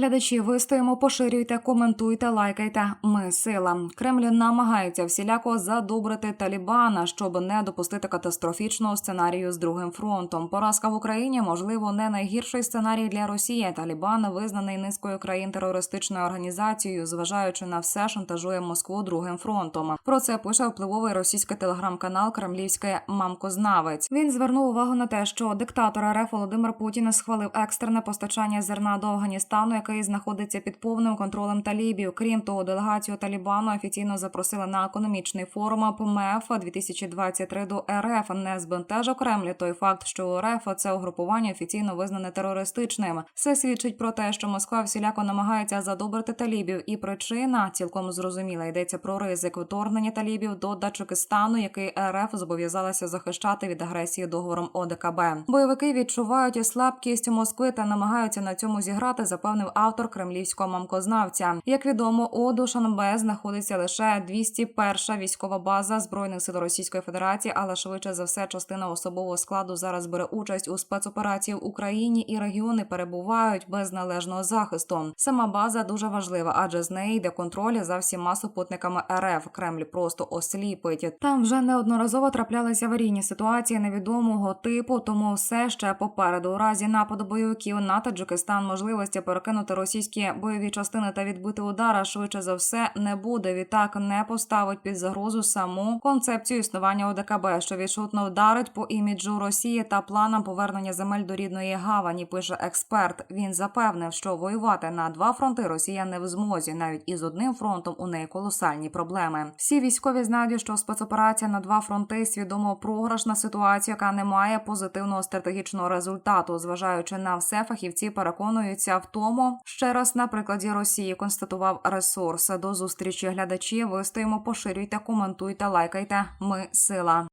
глядачі, вистоїмо, поширюйте, коментуйте, лайкайте. Ми сила. Кремль намагається всіляко задобрити Талібана, щоб не допустити катастрофічного сценарію з другим фронтом. Поразка в Україні можливо не найгірший сценарій для Росії. Талібан визнаний низкою країн терористичною організацією, зважаючи на все, шантажує Москву другим фронтом. Про це пише впливовий російський телеграм-канал Кремлівський Мамкознавець. Він звернув увагу на те, що диктатор РФ Володимир Путін схвалив екстрене постачання зерна до Афганістану, який знаходиться під повним контролем талібів. Крім того, делегацію Талібану офіційно запросили на економічний форум ПМФ 2023 до РФ. Не збентежив Кремль той факт, що РФ це угрупування офіційно визнане терористичним. Це свідчить про те, що Москва всіляко намагається задобрити талібів, і причина цілком зрозуміла йдеться про ризик вторгнення талібів до Таджикистану, який РФ зобов'язалася захищати від агресії договором ОДКБ. Бойовики відчувають слабкість Москви та намагаються на цьому зіграти, запевнив автор кремлівського мамкознавця. Як відомо, у Душанбе знаходиться лише 201 військова база збройних сил Російської Федерації, але швидше за все, частина особового складу зараз бере участь у спецоперації в Україні, і регіони перебувають без належного захисту. Сама база дуже важлива, адже з неї йде контроль за всіма супутниками РФ. Кремль просто осліпить. Там вже неодноразово траплялися аварійні ситуації невідомого типу, тому все ще попереду. У разі нападу бойовиків на Таджикистан можливості перекинути російські бойові частини та відбити удара швидше за все не буде. Відтак не поставить під загрозу саму концепцію існування ОДКБ, що відчутно вдарить по іміджу Росії та планам повернення земель до рідної гавані. Пише експерт. Він запевнив, що воювати на два фронти Росія не в змозі. Навіть із одним фронтом у неї колосальні проблеми. Всі військові знають, що спецоперація на два фронти свідомо програшна ситуація, яка не має позитивного стратегічного результату. Зважаючи на все, фахівці переконуються в тому, ще раз на прикладі Росії констатував ресурс. До зустрічі глядачі. Вистоїмо, поширюйте, коментуйте, лайкайте. Ми сила.